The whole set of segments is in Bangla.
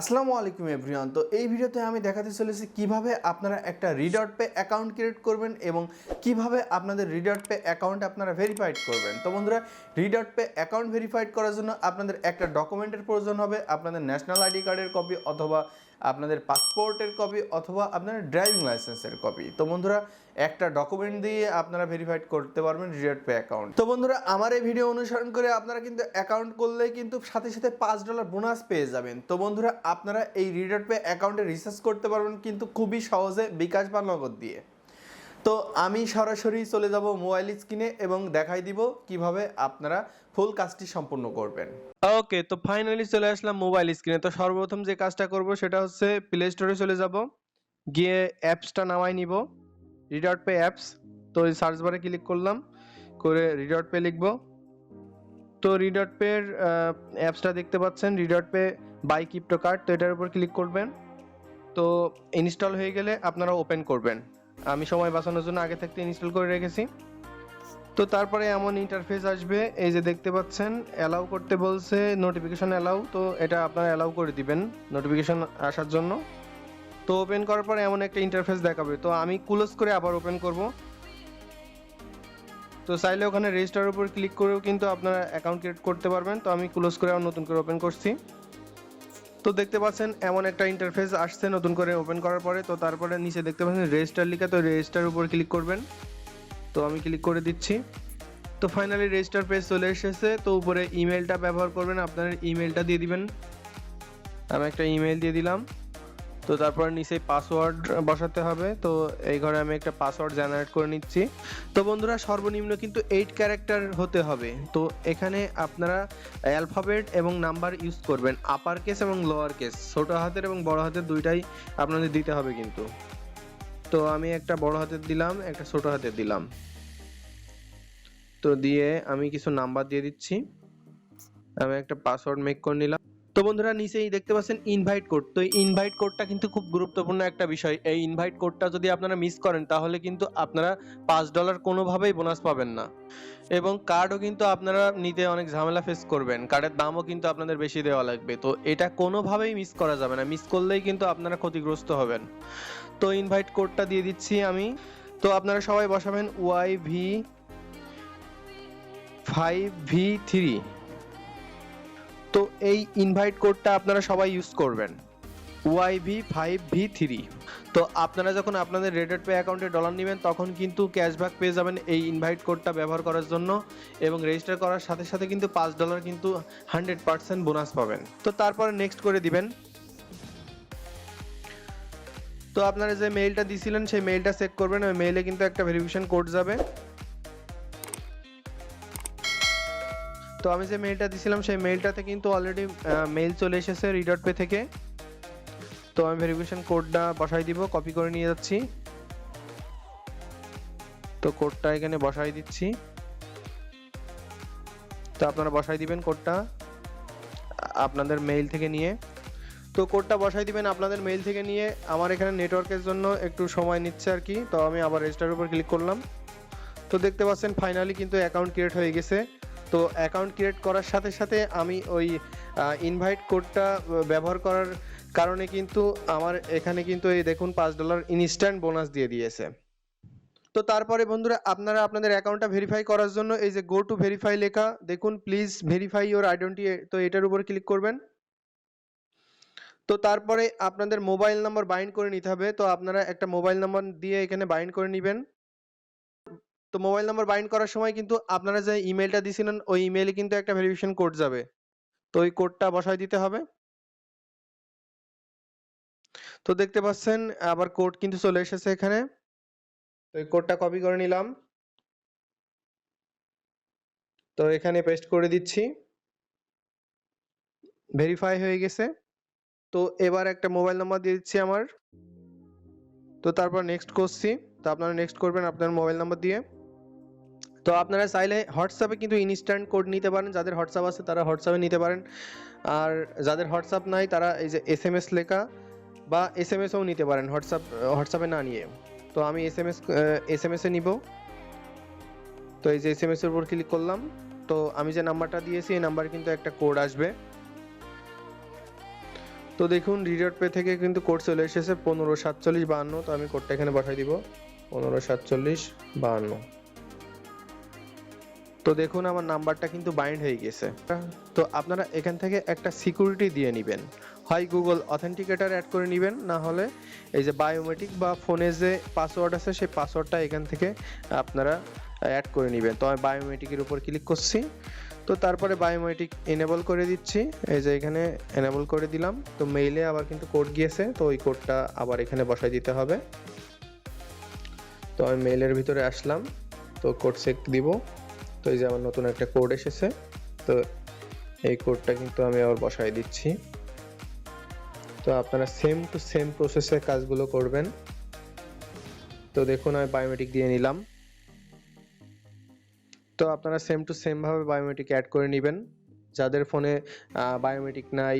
আসসালামু আলাইকুম এভরিওয়ান। তো এই ভিডিওতে আমি দেখাতে চলেছি কীভাবে আপনারা একটা রিডট পে অ্যাকাউন্ট ক্রিয়েট করবেন এবং কীভাবে আপনাদের রিডট পে অ্যাকাউন্ট আপনারা ভেরিফাইড করবেন। তো বন্ধুরা, রিডট পে অ্যাকাউন্ট ভেরিফাইড করার জন্য আপনাদের একটা ডকুমেন্টের প্রয়োজন হবে, আপনাদের ন্যাশনাল আইডি কার্ডের কপি অথবা আপনাদের পাসপোর্টের কপি অথবা আপনার ড্রাইভিং লাইসেন্সের কপি। তো বন্ধুরা, একটা ডকুমেন্ট দিয়ে আপনারা ভেরিফাইড করতে পারবেন রিডট পে অ্যাকাউন্ট তো বন্ধুরা, আমার এই ভিডিও অনুসরণ করে আপনারা কিন্তু অ্যাকাউন্ট করলে কিন্তু সাথে সাথে পাঁচ ডলার বোনাস পেয়ে যাবেন। তো বন্ধুরা, আপনারা এই রিডট পে অ্যাকাউন্টে রিসার্চ করতে পারবেন কিন্তু খুবই সহজে, বিকাশ বা নগদ দিয়ে। তো আমি সরাসরি চলে যাব মোবাইল স্ক্রিনে এবং দেখাই দিব কীভাবে আপনারা ফুল কাজটি সম্পূর্ণ করবেন। ওকে, তো ফাইনালি চলে আসলাম মোবাইল স্ক্রিনে। তো সর্বপ্রথম যে কাজটা করব সেটা হচ্ছে প্লে স্টোরে চলে যাব। গিয়ে অ্যাপসটা নামাই নিব। রিডট পে অ্যাপস তো এই সার্চ বারে ক্লিক করলাম। করে রিডট পে লিখব। তো রিডট পের অ্যাপসটা দেখতে পাচ্ছেন। Redot pay by crypto card তো এটার উপর ক্লিক করবেন। তো ইনস্টল হয়ে গেলে আপনারা ওপেন করবেন। আমি সময় বাঁচানোর জন্য আগে থাকতে ইনস্টল করে রেখেছি। তো তারপরে এমন ইন্টারফেস আসবে, এই যে দেখতে পাচ্ছেন অ্যালাউ করতে বলছে নোটিফিকেশন অ্যালাউ তো এটা আপনারা অ্যালাউ করে দিবেন নোটিফিকেশন আসার জন্য। তো ওপেন করার পরে এমন একটা ইন্টারফেস দেখাবে, তো আমি ক্লোজ করে আবার ওপেন করব। তো চাইলে ওখানে রেজিস্টার উপর ক্লিক করেও কিন্তু আপনারা অ্যাকাউন্ট ক্রিয়েট করতে পারবেন, তো আমি ক্লোজ করে আবার নতুন করে ওপেন করছি। তো দেখতে পাচ্ছেন, এমন একটা ইন্টারফেস আসছে নতুন করে ওপেন করার পরে। তো তারপরে নিচে দেখতে পাচ্ছেন রেজিস্টার লিখা, তো রেজিস্টার উপর ক্লিক করবেন। তো আমি ক্লিক করে দিচ্ছি। তো ফাইনালি রেজিস্টার পেজ চলে এসেছে। তো উপরে ইমেলটা ব্যবহার করবেন, আপনার ইমেলটা দিয়ে দিবেন। আমি একটা ইমেল দিয়ে দিলাম। তো তারপর নিচে পাসওয়ার্ড বসাতে হবে। তো এই ঘরে আমি একটা পাসওয়ার্ড জেনারেট করে নিচ্ছি। তো বন্ধুরা, সর্বনিম্ন কিন্তু এইট ক্যারেক্টার হতে হবে। তো এখানে আপনারা অ্যালফাবেট এবং নাম্বার ইউজ করবেন আপার কেস এবং লোয়ার কেস ছোট হাতের এবং বড় হাতের দুইটাই আপনাদের দিতে হবে কিন্তু। তো আমি একটা বড় হাতের দিলাম, একটা ছোট হাতের দিলাম। তো দিয়ে আমি কিছু নাম্বার দিয়ে দিচ্ছি। আমি একটা পাসওয়ার্ড মেক করে নিলাম। তো বন্ধুরা নিচেই দেখতে পাচ্ছেন ইনভাইট কোড তো ইনভাইট কোডটা কিন্তু খুব গুরুত্বপূর্ণ একটা বিষয়। এই ইনভাইট কোডটা যদি আপনারা মিস করেন, তাহলে কিন্তু আপনারা পাঁচ ডলার কোনোভাবেই বোনাস পাবেন না। এবং কার্ডও কিন্তু আপনারা নিতে অনেক ঝামেলা ফেস করবেন। কার্ডের দামও কিন্তু আপনাদের বেশি দেওয়া লাগবে। তো এটা কোনোভাবেই মিস করা যাবে না। মিস করলেই কিন্তু আপনারা ক্ষতিগ্রস্ত হবেন। তো ইনভাইট কোডটা দিয়ে দিচ্ছি আমি। তো আপনারা সবাই বসাবেন Y V five V three তো এই ইনভাইট কোডটা আপনারা সবাই ইউজ করবেন। Y V five V three তো আপনারা যখন আপনাদের রেডেড পে অ্যাকাউন্টে ডলার নেবেন, তখন কিন্তু ক্যাশব্যাক পেয়ে যাবেন এই ইনভাইট কোডটা ব্যবহার করার জন্য এবং রেজিস্টার করার সাথে সাথে কিন্তু পাঁচ ডলার কিন্তু হান্ড্রেড পার্সেন্ট বোনাস পাবেন। তো তারপরে নেক্সট করে দিবেন। তো আপনারা যে মেইলটা দিছিলেন, সেই মেইলটা চেক করবেন। ওই মেইলে কিন্তু একটা ভেরিফিকেশন কোড যাবে। তো আমি যে মেইলটা দিছিলাম, সেই মেইলটাতে কিন্তু অলরেডি মেইল চলে এসেছে রিডট পে থেকে। তো আমি ভেরিফিকেশন কোডটা বসাই দিব কপি করে নিয়ে যাচ্ছি। তো কোডটা এখানে বসাই দিচ্ছি। তো আপনারা বসাই দিবেন কোডটা আপনাদের মেইল থেকে নিয়ে। তো কোডটা বসাই দিবেন আপনাদের মেইল থেকে নিয়ে, আমার এখানে নেটওয়ার্কের জন্য একটু সময় নিচ্ছে আর কি। তো আমি আবার রেজিস্টার উপর ক্লিক করলাম। তো দেখতে পাচ্ছেন ফাইনালি কিন্তু অ্যাকাউন্ট ক্রিয়েট হয়ে গেছে। তো অ্যাকাউন্ট ক্রিয়েট করার সাথে সাথে আমি ওই ইনভাইট কোডটা ব্যবহার করার কারণে কিন্তু আমার এখানে কিন্তু এই দেখুন পাঁচ ডলার ইনস্ট্যান্ট বোনাস দিয়ে দিয়েছে। তো তারপরে বন্ধুরা, আপনারা আপনাদের অ্যাকাউন্টটা ভেরিফাই করার জন্য এই যে গো টু ভেরিফাই লেখা, দেখুন প্লিজ ভেরিফাই ইওর আইডেন্টি তো এটার উপর ক্লিক করবেন। তো তারপরে আপনাদের মোবাইল নাম্বার বাইন্ড করে নিতে হবে, তো আপনারা একটা মোবাইল নাম্বার দিয়ে এখানে বাইন্ড করে নেবেন। তো মোবাইল নাম্বার বাইন্ড করার সময় কিন্তু আপনারা যে ইমেলটা দিয়েছিলেন, ওই ইমেলে কিন্তু একটা ভেরিফিকেশন কোড যাবে। তো ওই কোডটা বসাই দিতে হবে। তো দেখতে পাচ্ছেন, আবার কোড কিন্তু চলে এসেছে এখানে। তো এই কোডটা কপি করে নিলাম। তো এখানে পেস্ট করে দিচ্ছি। ভেরিফাই হয়ে গেছে। তো এবার একটা মোবাইল নাম্বার দিয়ে দিচ্ছি আমার। তো তারপর নেক্সট করছি। তো আপনারা নেক্সট করবেন আপনার মোবাইল নাম্বার দিয়ে। তো আপনারা চাইলে হোয়াটসঅ্যাপে কিন্তু ইনস্ট্যান্ট কোড নিতে পারেন। যাদের হোয়াটসঅ্যাপ আছে তারা হোয়াটসঅ্যাপে নিতে পারেন। আর যাদের হোয়াটসঅ্যাপ নাই তারা এই যে এস এম এস লেখা বা এস এম এসও নিতে পারেন হোয়াটসঅ্যাপ হোয়াটসঅ্যাপে না নিয়ে। তো আমি S M S S M এসে নিব। তো এই যে এস এম এসের উপর ক্লিক করলাম। তো আমি যে নাম্বারটা দিয়েছি, এই নাম্বার কিন্তু একটা কোড আসবে। তো দেখুন রিডার পে থেকে কিন্তু কোড চলে এসেছে পনেরো সাতচল্লিশ বাহান্ন। তো আমি কোডটা এখানে পাঠিয়ে দিব। পনেরো সাতচল্লিশ বাহান্ন। তো দেখুন আমার নাম্বারটা কিন্তু বাইন্ড হয়ে গেছে। তো আপনারা এখান থেকে একটা সিকিউরিটি দিয়ে নেবেন। হয় গুগল অথেন্টিকেটার অ্যাড করে নেবেন, না হলে এই যে বায়োমেট্রিক বা ফোনে যে পাসওয়ার্ড আছে, সেই পাসওয়ার্ডটা এখান থেকে আপনারা অ্যাড করে নেবেন। তো আমি বায়োমেট্রিকের উপর ক্লিক করছি। তো তারপরে বায়োমেট্রিক এনেবল করে দিচ্ছি। এই যে এখানে এনেবল করে দিলাম। তো মেইলে আবার কিন্তু কোড গিয়েছে। তো ওই কোডটা আবার এখানে বসাই দিতে হবে। তো আমি মেইলের ভিতরে আসলাম। তো কোড চেক দিব। তো এই যে আমার নতুন একটা কোড এসেছে, তো এই কোডটা কিন্তু আমি আবার বসাই দিচ্ছি। তো আপনারা সেম টু সেম প্রসেসে কাজগুলো করবেন। তো দেখুন আমি বায়োমেট্রিক দিয়ে নিলাম। তো আপনারা সেম টু সেম ভাবে বায়োমেট্রিক অ্যাড করে নেবেন। যাদের ফোনে বায়োমেট্রিক নাই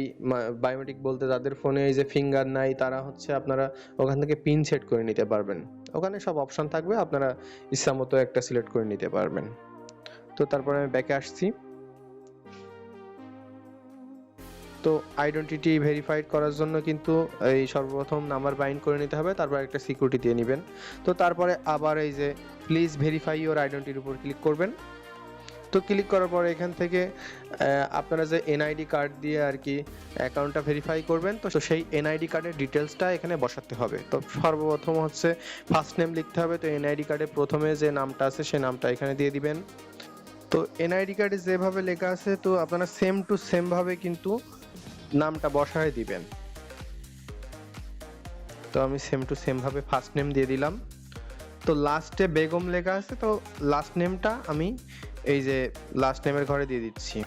বায়োমেট্রিক বলতে যাদের ফোনে এই যে ফিঙ্গার নাই, তারা হচ্ছে আপনারা ওখান থেকে পিন সেট করে নিতে পারবেন। ওখানে সব অপশন থাকবে, আপনারা ইচ্ছা মতো একটা সিলেক্ট করে নিতে পারবেন। তো তারপরে আমি ব্যাকে আসছি। তো আইডেন্টিটি ভেরিফাইড করার জন্য কিন্তু এই সর্বপ্রথম নাম্বার বাইন্ড করে নিতে হবে, তারপর একটা সিকিউরিটি দিয়ে নেবেন। তো তারপরে আবার এই যে প্লিজ ভেরিফাই ইওর আইডেন্টির উপর ক্লিক করবেন। তো ক্লিক করার পরে এখান থেকে আপনারা যে এনআইডি কার্ড দিয়ে আর কি অ্যাকাউন্টটা ভেরিফাই করবেন, তো সেই এনআইডি কার্ডের ডিটেলসটা এখানে বসাতে হবে। তো সর্বপ্রথম হচ্ছে ফার্স্ট নেম লিখতে হবে, তো এনআইডি কার্ডে প্রথমে যে নামটা আছে সেই নামটা এখানে দিয়ে দিবেন। তো এনআইডি কার্ডে যেভাবে লেখা আছে, তো আপনারা সেম টু সেম ভাবে কিন্তু নামটা বসায় দিবেন। তো আমি সেম টু সেম ভাবে ফার্স্ট নেম দিয়ে দিলাম। তো লাস্টে বেগম লেখা আছে, তো লাস্ট নেমটা আমি এই যে লাস্ট নেমের ঘরে দিয়ে দিচ্ছি।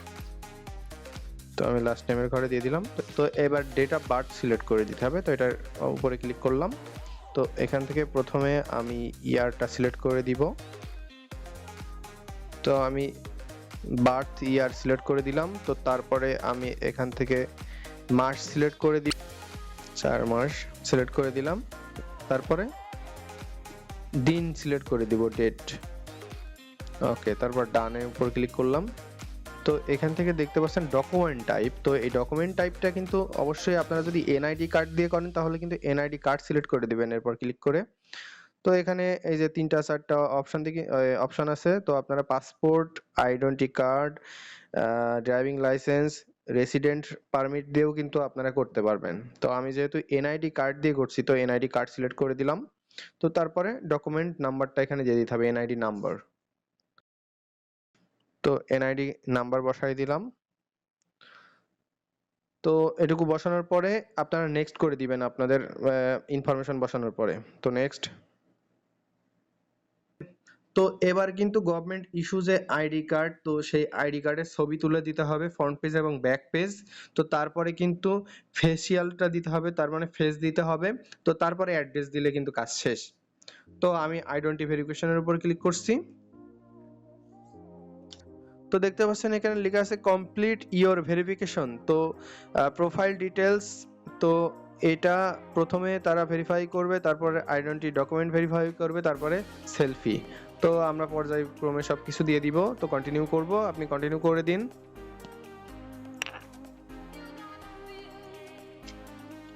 তো আমি লাস্ট নেমের ঘরে দিয়ে দিলাম। তো- তো এবার ডেট অফ বার্থ সিলেক্ট করে দিতে হবে। তো এটার উপরে ক্লিক করলাম। তো এখান থেকে প্রথমে আমি ইয়ারটা সিলেক্ট করে দিব। তো আমি বার্থ ইয়ার সিলেক্ট করে দিলাম। তো তারপরে আমি এখান থেকে মাস সিলেক্ট করে দিই চার মাস সিলেক্ট করে দিলাম। তারপরে দিন সিলেক্ট করে দিব ডেট। ওকে, তারপর ডানের উপর ক্লিক করলাম। তো এখান থেকে দেখতে পাচ্ছেন ডকুমেন্ট টাইপ। তো এই ডকুমেন্ট টাইপটা কিন্তু অবশ্যই আপনারা যদি এনআইডি কার্ড দিয়ে করেন, তাহলে কিন্তু এনআইডি কার্ড সিলেক্ট করে দিবেন। এরপর ক্লিক করে তো এখানে এই যে তিনটা, চারটা অপশন দিকে অপশন আছে। তো আপনারা passport identity card driving license resident permit দিয়েও কিন্তু আপনারা করতে পারবেন। তো আমি যেহেতু এনআইডি কার্ড দিয়ে করছি, তো এনআইডি কার্ড সিলেক্ট করে দিলাম। তো তারপরে ডকুমেন্ট নাম্বারটা এখানে দিয়ে দিতে হবে এনআইডি নাম্বার তো এনআইডি নাম্বার বসাই দিলাম। তো এটুকু বসানোর পরে আপনারা নেক্সট করে দিবেন আপনাদের ইনফরমেশন বসানোর পরে। তো নেক্সট তো এবার কিন্তু গভর্নমেন্ট ইস্যু যে আইডি কার্ড তো সেই আইডি কার্ডের ছবি তুলে দিতে হবে ফ্রন্ট পেজ এবং ব্যাক পেজ তো তারপরে কিন্তু ফেসিয়ালটা দিতে হবে, তার মানে ফেস দিতে হবে। তো তারপরে অ্যাড্রেস দিলে কিন্তু কাজ শেষ। তো আমি আইডেন্টি ভেরিফিকেশনের উপর ক্লিক করছি। তো দেখতে পাচ্ছেন এখানে লেখা আছে কমপ্লিট ইওর ভেরিফিকেশন তো প্রোফাইল ডিটেলস তো এটা প্রথমে তারা ভেরিফাই করবে, তারপরে আইডেন্টি ডকুমেন্ট ভেরিফাই করবে, তারপরে সেলফি তো আমরা পর্যায়ক্রমে সব কিছু দিয়ে দিব। তো কন্টিনিউ করব। আপনি কন্টিনিউ করে দিন।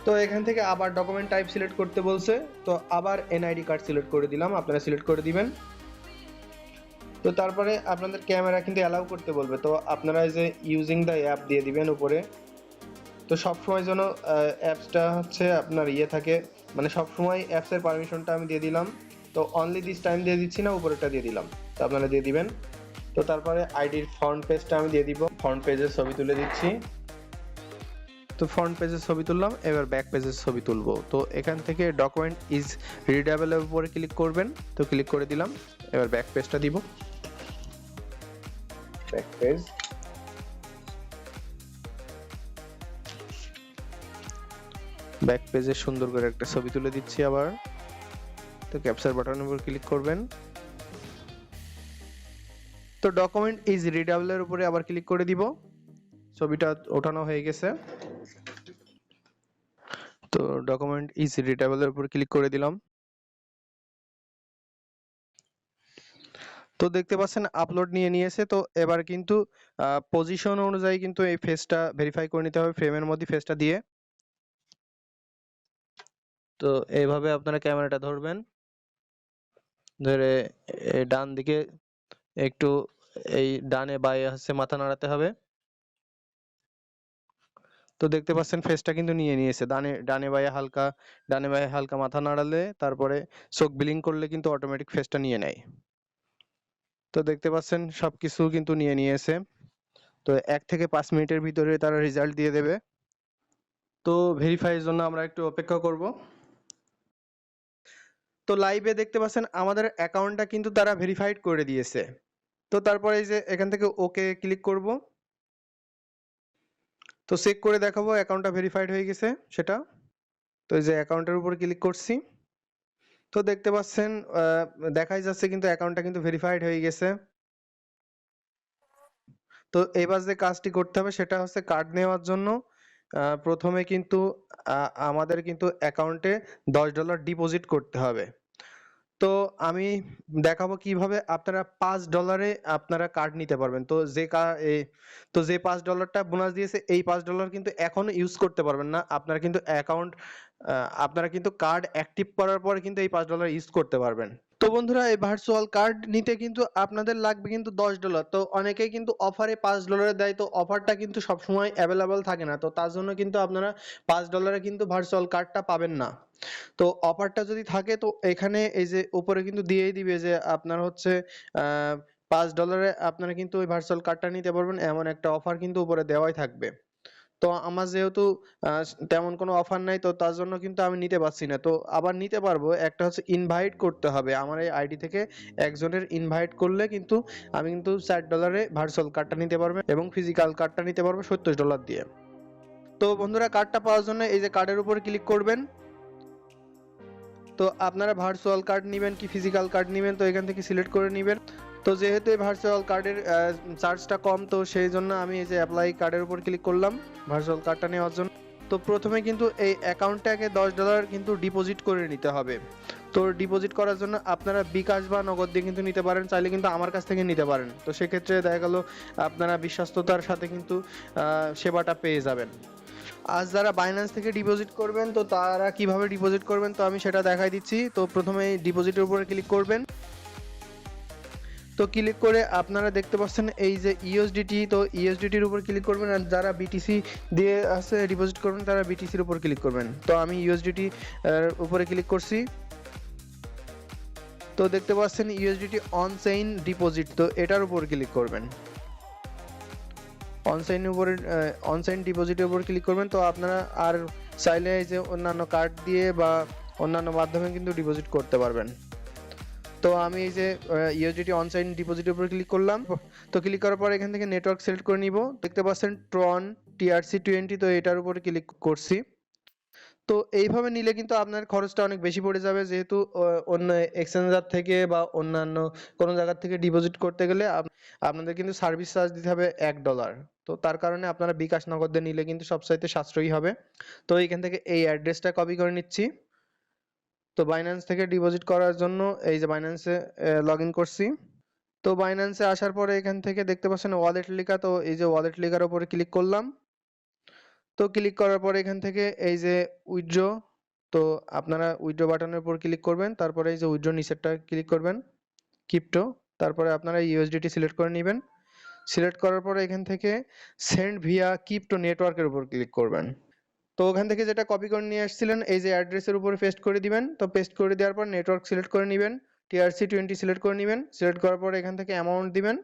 তো এখান থেকে আবার ডকুমেন্ট টাইপ সিলেক্ট করতে বলছে। তো আবার এনআইডি কার্ড সিলেক্ট করে দিলাম। আপনারা সিলেক্ট করে দিবেন। তো তারপরে আপনাদের ক্যামেরা কিন্তু অ্যালাউ করতে বলবে। তো আপনারা যে ইউজিং দ্য অ্যাপ দিয়ে দিবেন উপরে। তো সব সময় যেন অ্যাপসটা হচ্ছে আপনার ইয়ে থাকে। মানে সব সময় অ্যাপসের পারমিশনটা আমি দিয়ে দিলাম। তো অনলি দিস টাইম দিয়ে দিচ্ছি না উপরেরটা দিয়ে দিলাম। তো আপনারা দিয়ে দিবেন। তো তারপরে আইডির ফ্রন্ট পেজটা আমি দিয়ে দিব। ফ্রন্ট পেজের ছবি তুলে দিচ্ছি। তো ফ্রন্ট পেজের ছবি তুললাম এবার ব্যাক পেজের ছবি তুলবো। তো এখান থেকে ডকুমেন্ট ইজ রিডেবল উপরে ক্লিক করবেন। তো ক্লিক করে দিলাম এবার ব্যাক পেজটা দিব। ব্যাক পেজ ব্যাক পেজে সুন্দর করে একটা ছবি তুলে দিচ্ছি আবার। তো ক্যাপচার বাটনের উপর ক্লিক করবেন। তো ডকুমেন্ট ইজ রিডেবল এর উপরে আবার ক্লিক করে দিব। ছবিটা ওঠানো হয়ে গেছে। তো ডকুমেন্ট ইজ রিডেবল এর উপর ক্লিক করে দিলাম। তো দেখতে পাচ্ছেন আপলোড নিয়ে নিয়েছে। তো এবার কিন্তু পজিশন অনুযায়ী কিন্তু এই ফেসটা ভেরিফাই করে নিতে হবে ফ্রেমের মধ্যে ফেসটা দিয়ে। তো এইভাবে আপনারা ক্যামেরাটা ধরবেন। ধরে ডান দিকে একটু এই ডানে বাঁয়ে হচ্ছে মাথা নাড়াতে হবে। তো দেখতে পাচ্ছেন ফেসটা কিন্তু নিয়ে নিয়েছে। ডানে ডানে বাঁয়ে হালকা, ডানে বাঁয়ে হালকা মাথা নাড়ালে তারপরে চোখ ব্লিং করলে কিন্তু অটোমেটিক ফেসটা নিয়ে নেয়। তো দেখতে পাচ্ছেন সবকিছু কিন্তু নিয়ে নিয়েছে। তো এক থেকে পাঁচ মিনিটের ভিতরে তারা রেজাল্ট দিয়ে দেবে। তো ভেরিফাইয়ের জন্য আমরা একটু অপেক্ষা করব। তো লাইভে দেখতে পাচ্ছেন আমাদের অ্যাকাউন্টটা কিন্তু তারা ভেরিফাইড করে দিয়েছে। তো তারপরে এই যে এখান থেকে ওকে ক্লিক করব। তো চেক করে দেখাবো অ্যাকাউন্টটা ভেরিফাইড হয়ে গেছে সেটা। তো এই যে অ্যাকাউন্টের উপর ক্লিক করছি। তো দেখতে পাচ্ছেন দেখাই যাচ্ছে কিন্তু অ্যাকাউন্টটা কিন্তু ভেরিফাইড হয়ে গেছে। তো এবার যে কাজটি করতে হবে সেটা হচ্ছে কার্ড নেওয়ার জন্য। প্রথমে কিন্তু আমাদের কিন্তু অ্যাকাউন্টে দশ ডলার ডিপোজিট করতে হবে। তো আমি দেখাবো কীভাবে আপনারা পাঁচ ডলারে আপনারা কার্ড নিতে পারবেন। তো যে তো যে পাঁচ ডলারটা বোনাস দিয়েছে, এই পাঁচ ডলার কিন্তু এখনও ইউজ করতে পারবেন না। আপনারা কিন্তু অ্যাকাউন্ট আপনারা কিন্তু কার্ড অ্যাক্টিভ করার পরে কিন্তু এই পাঁচ ডলার ইউজ করতে পারবেন। তো বন্ধুরা, এই ভার্চুয়াল কার্ড নিতে কিন্তু আপনাদের লাগবে কিন্তু দশ ডলার তো অনেকেই কিন্তু অফারে পাঁচ ডলারে দেয়, তো অফারটা কিন্তু সবসময় অ্যাভেলেবল থাকে না। তো তার জন্য কিন্তু আপনারা পাঁচ ডলারে কিন্তু ভার্চুয়াল কার্ডটা পাবেন না। তো অফারটা যদি থাকে, তো এখানে এই যে উপরে কিন্তু দিয়েই দিবে যে আপনার হচ্ছে পাঁচ ডলারে আপনারা কিন্তু ওই ভার্চুয়াল কার্ডটা নিতে পারবেন। এমন একটা অফার কিন্তু উপরে দেওয়াই থাকবে। তো আমার যেহেতু তেমন কোনো অফার নাই তো তার জন্য কিন্তু আমি নিতে পারছি না। তো আবার নিতে পারব একটা হচ্ছে ইনভাইট করতে হবে। আমার এই আইডি থেকে একজনের ইনভাইট করলে কিন্তু আমি কিন্তু চার ডলারে ভার্চুয়াল কার্ডটা নিতে পারব এবং ফিজিক্যাল কার্ডটা নিতে পারব সত্তর ডলার দিয়ে। তো বন্ধুরা কার্ডটা পাওয়ার জন্য এই যে কার্ডের উপর ক্লিক করবেন। তো আপনারা ভার্চুয়াল কার্ড নেবেন কি ফিজিক্যাল কার্ড নেবেন তো এখান থেকে সিলেক্ট করে নেবেন। তো যেহেতু ভার্চুয়াল কার্ডের চার্জটা কম, তো সেই জন্য আমি এই যে অ্যাপ্লাই কার্ডের উপর ক্লিক করলাম ভার্চুয়াল কার্ডটা নেওয়ার জন্য। তো প্রথমে কিন্তু এই অ্যাকাউন্টটাকে দশ ডলার কিন্তু ডিপোজিট করে নিতে হবে। তো ডিপোজিট করার জন্য আপনারা বিকাশ বা নগদ দিয়ে কিন্তু নিতে পারেন, চাইলে কিন্তু আমার কাছ থেকে নিতে পারেন। তো সেক্ষেত্রে দেখা গেল আপনারা বিশ্বস্ততার সাথে কিন্তু সেবাটা পেয়ে যাবেন। আজ যারা বাইন্যান্স থেকে ডিপোজিট করবেন, তো তারা কীভাবে ডিপোজিট করবেন, তো আমি সেটা দেখাই দিচ্ছি। তো প্রথমে ডিপোজিটের উপরে ক্লিক করবেন। তো ক্লিক করে আপনারা দেখতে পাচ্ছেন এই যে ইউএসডিটি তো ইউএসডিটির উপর ক্লিক করবেন আর যারা বিটিসি দিয়ে আছে ডিপোজিট করবেন, তারা বিটিসির উপর ক্লিক করবেন। তো আমি ইউএসডিটি উপরে ক্লিক করছি। তো দেখতে পাচ্ছেন ইউএসডিটি অন চেইন ডিপোজিট তো এটার উপর ক্লিক করবেন। অনসাইন উপরে অনসাইন ডিপোজিটের উপর ক্লিক করবেন, তো আপনারা আর চাইলে যে অন্যান্য কার্ড দিয়ে বা অন্যান্য মাধ্যমে কিন্তু ডিপোজিট করতে পারবেন। তো আমি এই যে ইউএসডিটি অনসাইন ডিপোজিটের উপর ক্লিক করলাম। তো ক্লিক করার পর এখান থেকে নেটওয়ার্ক সিলেক্ট করে নিব। দেখতে পাচ্ছেন ট্রন টিআরসি টোয়েন্টি তো এটার উপরে ক্লিক করছি। তো এইভাবে নিলে কিন্তু আপনার খরচটা অনেক বেশি পড়ে যাবে। যেহেতু অন্য এক্সচেঞ্জার থেকে বা অন্যান্য কোনো জায়গা থেকে ডিপোজিট করতে গেলে আপনাদের কিন্তু সার্ভিস চার্জ দিতে হবে এক ডলার তো তার কারণে আপনারা বিকাশ নগদ নিলে কিন্তু সবচাইতে সাশ্রয়ী হবে। তো এখান থেকে এই অ্যাড্রেসটা কপি করে নিচ্ছি। তো বাইন্যান্স থেকে ডিপোজিট করার জন্য এই যে বাইন্যান্সে লগ ইন করছি। তো বাইন্যান্সে আসার পরে এখান থেকে দেখতে পাচ্ছেন ওয়ালেট লেখা তো এই যে ওয়ালেট লেখার উপরে ক্লিক করলাম। তো ক্লিক করার পরে এখান থেকে এই যে উইথড্র তো আপনারা উইথড্র বাটনের উপর ক্লিক করবেন, তারপরে এই যে উইড্রো নিচেরটা ক্লিক করবেন ক্রিপ্টো তারপরে আপনারা ইউএসডিটি সিলেক্ট করে নেবেন। সিলেক্ট করার পরে এখান থেকে সেন্ড ভিয়া ক্রিপ্টো নেটওয়ার্কের উপর ক্লিক করবেন। তো ওখান থেকে যেটা কপি করে নিয়ে আসছিলেন, এই যে অ্যাড্রেসের উপরে পেস্ট করে দিবেন। তো পেস্ট করে দেওয়ার পর নেটওয়ার্ক সিলেক্ট করে নেবেন টিআরসি টোয়েন্টি সিলেক্ট করে নেবেন সিলেক্ট করার পর এখান থেকে অ্যামাউন্ট দিবেন।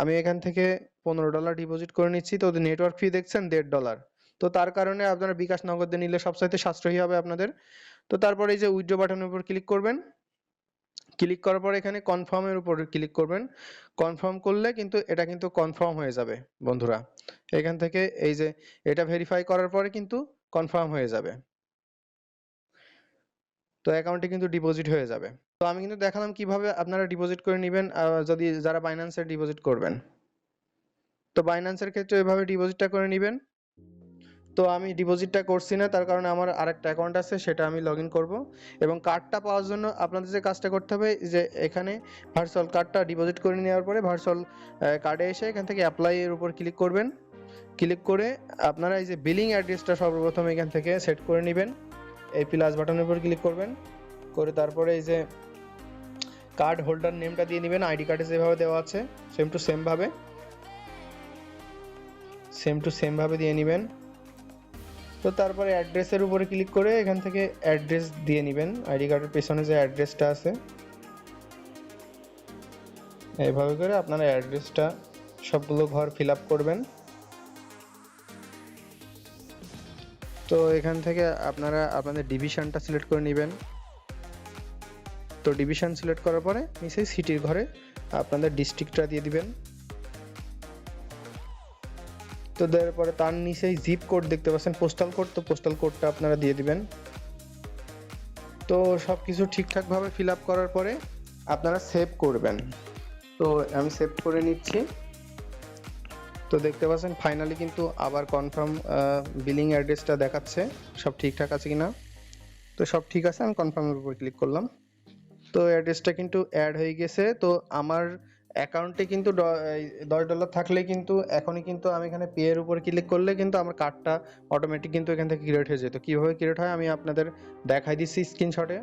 আমি এখান থেকে পনেরো ডলার ডিপোজিট করে নিচ্ছি। তো নেটওয়ার্ক ফি দেখছেন, দেড় ডলার তো তার কারণে আপনারা বিকাশ নগদে নিলে সবচাইতে সাশ্রয়ী হবে আপনাদের। তো তারপরে এই যে উইড্রো বাটনের উপর ক্লিক করবেন। ক্লিক করার পর এখানে কনফার্মের উপর ক্লিক করবেন। কনফার্ম করলে কিন্তু এটা কিন্তু কনফার্ম হয়ে যাবে, বন্ধুরা। এখান থেকে এই যে এটা ভেরিফাই করার পরে কিন্তু কনফার্ম হয়ে যাবে। তো অ্যাকাউন্টে কিন্তু ডিপোজিট হয়ে যাবে। তো আমি কিন্তু দেখালাম কীভাবে আপনারা ডিপোজিট করে নেবেন যদি যারা বাইন্যান্সে ডিপোজিট করবেন। তো বাইন্যান্সের ক্ষেত্রে এভাবে ডিপোজিটটা করে নেবেন। তো আমি ডিপোজিটটা করছি না, তার কারণে আমার আরেকটা অ্যাকাউন্ট আছে, সেটা আমি লগ ইন করব। এবং কার্ডটা পাওয়ার জন্য আপনাদের যে কাজটা করতে হবে, যে এখানে ভার্চুয়াল কার্ডটা ডিপোজিট করে নেওয়ার পরে ভার্চুয়াল কার্ডে এসে এখান থেকে অ্যাপ্লাই এর উপর ক্লিক করবেন। ক্লিক করে আপনারা এই যে বিলিং অ্যাড্রেসটা সর্বপ্রথম এখান থেকে সেট করে নেবেন। এই প্লাস বাটনের উপর ক্লিক করবেন। করে তারপরে এই যে কার্ড হোল্ডার নেমটা দিয়ে নেবেন। আইডি কার্ডে যেভাবে দেওয়া আছে সেম টু সেম ভাবে। সেম টু সেম ভাবে দিয়ে নেবেন। তো তারপরে অ্যাড্রেসের উপরে ক্লিক করে এখান থেকে অ্যাড্রেস দিয়ে নেবেন। আইডি কার্ডের পেছনে যে অ্যাড্রেসটা আছে, এইভাবে করে আপনারা অ্যাড্রেসটা সবগুলো ঘর ফিল করবেন। তো এখান থেকে আপনারা আপনাদের ডিভিশনটা সিলেক্ট করে নেবেন। তো ডিভিশন সিলেক্ট করার পরে নিচেই সিটির ঘরে আপনাদের ডিস্ট্রিক্টটা দিয়ে দিবেন। তো দেওয়ার পরে তার নিচেই জিপ কোড দেখতে পাচ্ছেন। পোস্টাল কোড তো পোস্টাল কোডটা আপনারা দিয়ে দিবেন। তো সব কিছু ঠিকঠাকভাবে ফিল আপ করার পরে আপনারা সেভ করবেন। তো আমি সেভ করে নিচ্ছি। তো দেখতে পাচ্ছেন ফাইনালি কিন্তু আবার কনফার্ম বিলিং অ্যাড্রেসটা দেখাচ্ছে। সব ঠিকঠাক আছে কিনা? তো সব ঠিক আছে, আমি কনফার্মের উপর ক্লিক করলাম। তো অ্যাড্রেসটা কিন্তু অ্যাড হয়ে গেছে। তো আমার অ্যাকাউন্টে কিন্তু দশ ডলার থাকলে কিন্তু এখনই কিন্তু আমি এখানে পে এর উপর ক্লিক করলে কিন্তু আমার কার্ডটা অটোমেটিক কিন্তু এখান থেকে ক্রিয়েট হয়ে যেত। কীভাবে ক্রিয়েট হয় আমি আপনাদের দেখাই দিচ্ছি স্ক্রিনশটে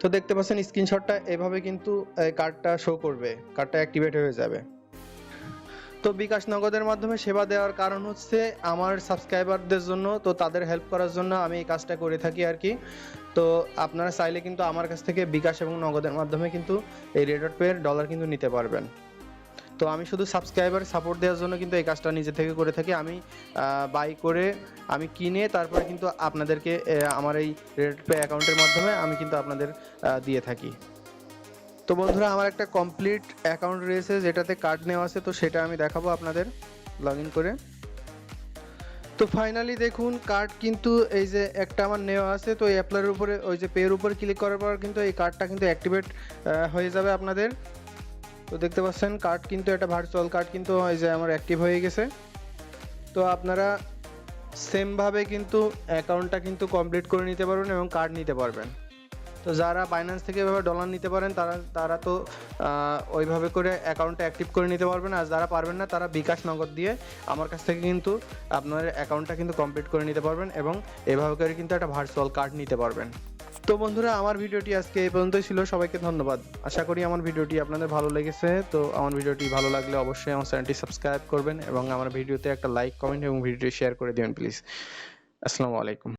তো দেখতে পাচ্ছেন স্ক্রিনশটটা এভাবে কিন্তু কার্ডটা শো করবে কার্ডটা অ্যাক্টিভেট হয়ে যাবে। তো বিকাশ নগদের মাধ্যমে সেবা দেওয়ার কারণ হচ্ছে আমার সাবস্ক্রাইবারদের জন্য, তো তাদের হেল্প করার জন্য আমি এই কাজটা করে থাকি আর কি। তো আপনারা চাইলে কিন্তু আমার কাছ থেকে বিকাশ এবং নগদের মাধ্যমে কিন্তু এই রেডট পেয়ের ডলার কিন্তু নিতে পারবেন। তো আমি শুধু সাবস্ক্রাইবার সাপোর্ট দেওয়ার জন্য কিন্তু এই কাজটা নিজে থেকে করে থাকি। আমি বাই করে আমি কিনে তারপরে কিন্তু আপনাদেরকে আমার এই রেডট পে অ্যাকাউন্টের মাধ্যমে আমি কিন্তু আপনাদের দিয়ে থাকি। তো বন্ধুরা, আমার একটা কমপ্লিট অ্যাকাউন্ট রয়েছে যেটাতে কার্ড নেওয়া আছে, তো সেটা আমি দেখাবো আপনাদের লগ করে। তো ফাইনালি দেখুন কার্ড কিন্তু এই যে একটা আমার নেওয়া আছে, তো এই অ্যাপ্লাইয়ের উপরে, ওই যে পের উপরে ক্লিক করার পর কিন্তু এই কার্ডটা কিন্তু অ্যাক্টিভেট হয়ে যাবে আপনাদের। তো দেখতে পাচ্ছেন কার্ড কিন্তু একটা ভার্চুয়াল কার্ড কিন্তু এই যে আমার অ্যাক্টিভ হয়ে গেছে। তো আপনারা সেমভাবে কিন্তু অ্যাকাউন্টটা কিন্তু কমপ্লিট করে নিতে পারবেন এবং কার্ড নিতে পারবেন। তো যারা বাইন্যান্স থেকে এভাবে ডলার নিতে পারেন, তারা তারা তো ওইভাবে করে অ্যাকাউন্টটা অ্যাক্টিভ করে নিতে পারবেন। আর যারা পারবেন না, তারা বিকাশ নগদ দিয়ে আমার কাছ থেকে কিন্তু আপনার অ্যাকাউন্টটা কিন্তু কমপ্লিট করে নিতে পারবেন এবং এভাবে করে কিন্তু একটা ভার্চুয়াল কার্ড নিতে পারবেন। তো বন্ধুরা, আমার ভিডিওটি আজকে এই পর্যন্তই ছিল। সবাইকে ধন্যবাদ। আশা করি আমার ভিডিওটি আপনাদের ভালো লেগেছে। তো আমার ভিডিওটি ভালো লাগলে অবশ্যই আমার চ্যানেলটি সাবস্ক্রাইব করবেন এবং আমার ভিডিওতে একটা লাইক কমেন্ট এবং ভিডিওটি শেয়ার করে দিবেন প্লিজ আসসালামু আলাইকুম।